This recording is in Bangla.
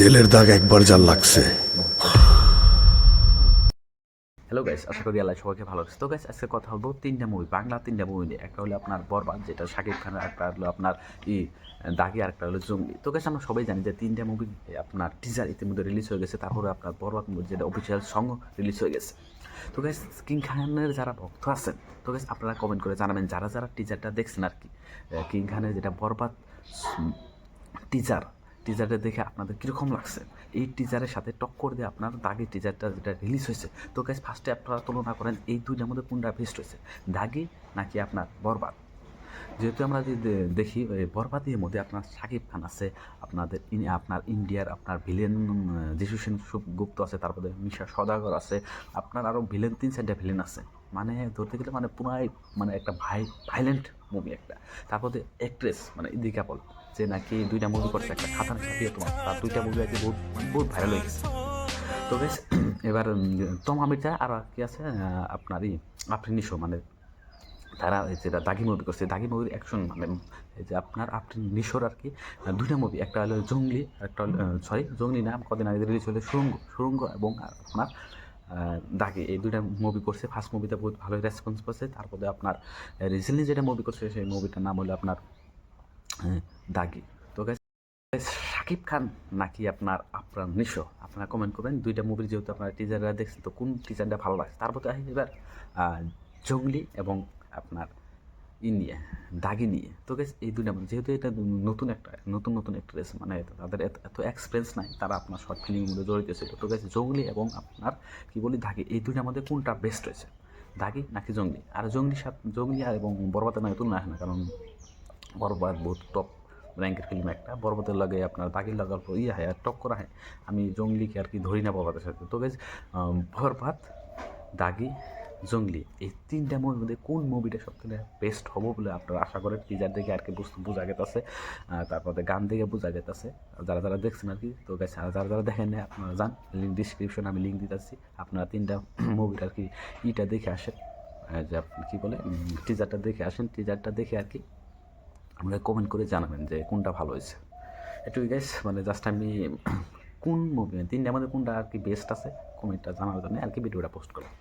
জেলের দাগ একবার যার লাগছে। হ্যালো গাইস আশা করি আল্লাহ সবাইকে ভালো আছে। তো গাইস আজকে কথা বলব তিনটা মুভি বাংলা তিনটা মুভি নিয়ে। একটা হলো আপনার বরবাদ, যেটা শাকিব খানের একটা হলো আপনার ই, দাগি, আর একটা হলো জঙ্গি। তো গাইস আমরা সবাই জানি যে তিনটা মুভি আপনার টিজার ইতিমধ্যে রিলিজ হয়ে গেছে। তারপরে আপনার বরবাদ মুভি যেটা অফিসিয়াল সং রিলিজ হয়ে গেছে। তো গাইস কিং খানের যারা ভক্ত আছেন, তো গাইস আপনারা কমেন্ট করে জানাবেন, যারা যারা টিজারটা দেখছেন আর কি। কিং খানের যেটা বরবাদ টিজার টিজারটা দেখে আপনাদের কীরকম লাগছে? এই টিজারের সাথে টক্কর দিয়ে আপনার দাগি টিজারটা যেটা রিলিজ হয়েছে, তো গাইজ ফার্স্টে আপনারা তুলনা করেন, এই দুইটার মধ্যে কোনটা বেস্ট হয়েছে? দাগি নাকি আপনার বরবাদ? যেহেতু আমরা যদি দেখি বরবাদের মধ্যে আপনার সাকিব খান আছে আপনাদের আপনার ইন্ডিয়ার আপনার ভিলেন যিশু সেন গুপ্ত আছে তারপরে মিশা সদাগর আছে আপনার আরও ভিলেন তিন চারটা ভিলেন আছে। মানে ধরতে গেলে মানে পুরাই মানে একটা ভাই ভাইলেন্ট মুভি একটা। তারপরে অ্যাক্ট্রেস মানে ইদি কাপল যে নাকি দুইটা মুভি করছে একটা খাতার সাথে তোমার। তার দুইটা মুভি আর কি বহুত বহুত ভাইরাল হয়ে গেছে। তো বেশ এবার উম, তম আমিরটা আর কি আছে আহ, আপনার ই শো মানে তারা যেটা দাগি মুভি করছে, দাগি মুভির অ্যাকশন মানে এই যে আপনার আপনি নিশোর আর কি দুইটা মুভি একটা হলো জঙ্গলি একটা সরি জঙ্গলি নাম কদিন আগে রিলিজ হলো সুরঙ্গ সুরঙ্গ এবং আপনার দাগি, এই দুইটা মুভি করছে। ফার্স্ট মুভিতে বহুত ভালো রেসপন্স পাচ্ছে, তারপরে আপনার রিসেন্টলি যেটা মুভি করছে, সেই মুভিটার নাম হলো আপনার দাগি। তো শাকিব খান নাকি আপনার আপনার নিশো? আপনারা কমেন্ট করবেন, দুইটা মুভির যেহেতু আপনারা টিজাররা দেখছেন, তো কোন টিজারটা ভালো লাগছে? তারপর এবার জঙ্গলি এবং আপনার ই নিয়ে, দাগি নিয়ে। তো গেছে এই দুইটা যেহেতু এটা নতুন একটা, নতুন নতুন অ্যাক্ট্রেস মানে তাদের এত- এক্সপিরিয়েন্স নাই, তারা আপনার শর্ট ফিল্মগুলো জড়িত ছিল। তো গেছে জঙ্গলি এবং আপনার কি বলি, দাগি, এই দুইটার মধ্যে কোনটা বেস্ট হয়েছে দাগি নাকি জঙ্গলি? আর জঙ্গলি জঙ্গলি আর এবং বরবাদের নয় তুলনা হয় না, কারণ বরবাদ বহুত টপ র্যাঙ্কের ফিল্ম একটা। বরবাদের লাগে আপনার দাগির লাগার পর ইয়ে হয় আর টক করা হয়, আমি জঙ্গলিকে আর কি ধরি না বরবাদের সাথে। তো বেশ বরবাদ, দাগি জঙ্গলি। এই তিনটা মুভির মধ্যে কোন মুভিটা সবথেকে বেস্ট হব বলে আপনারা আশা করেন? টিজার দেখে আর কি বুঝতে বোঝা গেতেছে। তারপরে গান দেখে বোঝা গেতেছে। যারা যারা দেখছেন আর কি তো গেছে আর যারা যারা দেখেন না আপনারা যান। লিঙ্ক ডিসক্রিপশন আমি লিঙ্ক দিতেছি। আপনারা তিনটা মুভির আর কি ইটা দেখে আসেন। যে আপনি কী বলে টিজারটা দেখে আসেন। টিজারটা দেখে আর কি আমাকে কমেন্ট করে জানাবেন যে কোনটা ভালো হয়েছে। এটুকু গাইস মানে জাস্ট আমি কোন মুভি তিনটা আমাদের কোনটা আর কি বেস্ট আছে কমেন্টটা জানার জন্য আর কি ভিডিওটা পোস্ট করলাম।